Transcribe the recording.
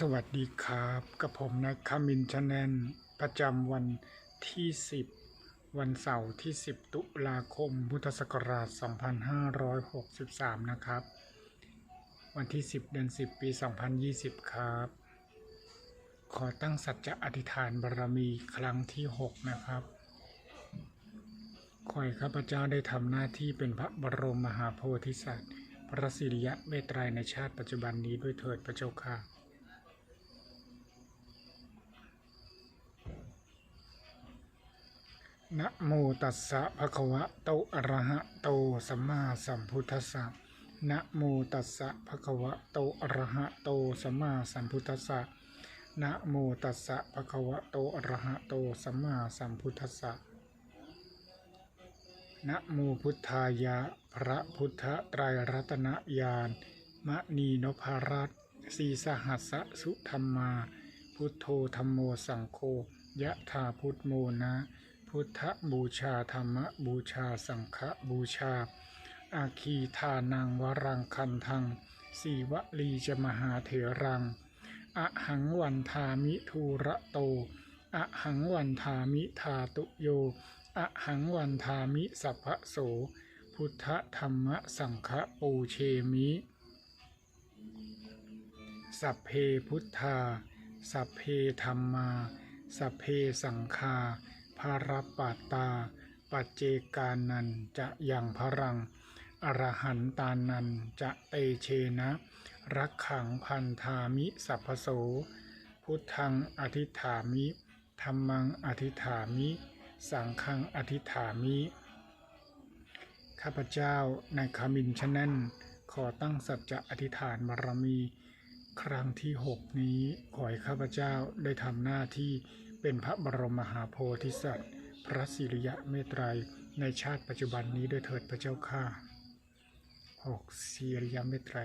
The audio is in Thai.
สวัสดีครับกับผมนะคามินชาแนลประจำวันที่ 10 วันเสาร์ที่ 10 ตุลาคม พุทธศักราช 2563 นะครับ วันที่ 10 เดือน 10 ปี 2020 ครับ ขอตั้งสัจจะอธิษฐานบารมีครั้งที่ 6 นะครับขอให้ข้าพเจ้าได้ทำหน้าที่เป็นพระบรมมหาโพธิสัตว์ พระสิริยะเมตไตรในชาติปัจจุบันนี้ด้วยเถิดพระเจ้าค่ะ นะโมตัสสะภะคะวะโตอะระหะโตสัมมาสัมพุทธัสสะนะโมตัสสะภะคะวะโตอะระหะโตสัมมาสัมพุทธัสสะนะโมตัสสะภะคะวะโตอะระหะโตสัมมาสัมพุทธัสสะนะโมพุทธายะพระพุทธไตรรัตนญาณมะนีนพรัตสีสหัสสะสุธรรมา พุทโธธรรมโมสังโฆยะธาพุทโมนะ พุทธบูชาธรรมบูชาสังฆบูชา อาคีทานังวรังคันทังสีวลีจะมหาเถรังอะหังวันทามิทูระโตอะหังวันทามิทาตุโยอะหังวันทามิสัพพะโส พุทธธรรมสังฆปูเชมิ สัพเพพุทธา สัพเพธรรมา สัพเพสังฆา ภารปัตา ปัจเจกานันจะอยังพรัง อรหันตานันจะเตเชนะ รักขังพันธามิสัพโส พุทธังอธิฐามิธรรมังอธิฐามิ สังฆังอธิฐามิ ข้าพเจ้าในคามินชะแนนขอตั้งสัจจะอธิษฐานบารมี ครั้งที่หกนี้ขอให้ข้าพเจ้าได้ทำหน้าที่ เป็นพระบรมมหาโพธิสัตว์ พระสิริยะเมตไตรในชาติปัจจุบันนี้ด้วยเถิดพระเจ้าข้าหกสิริยะเมตไตร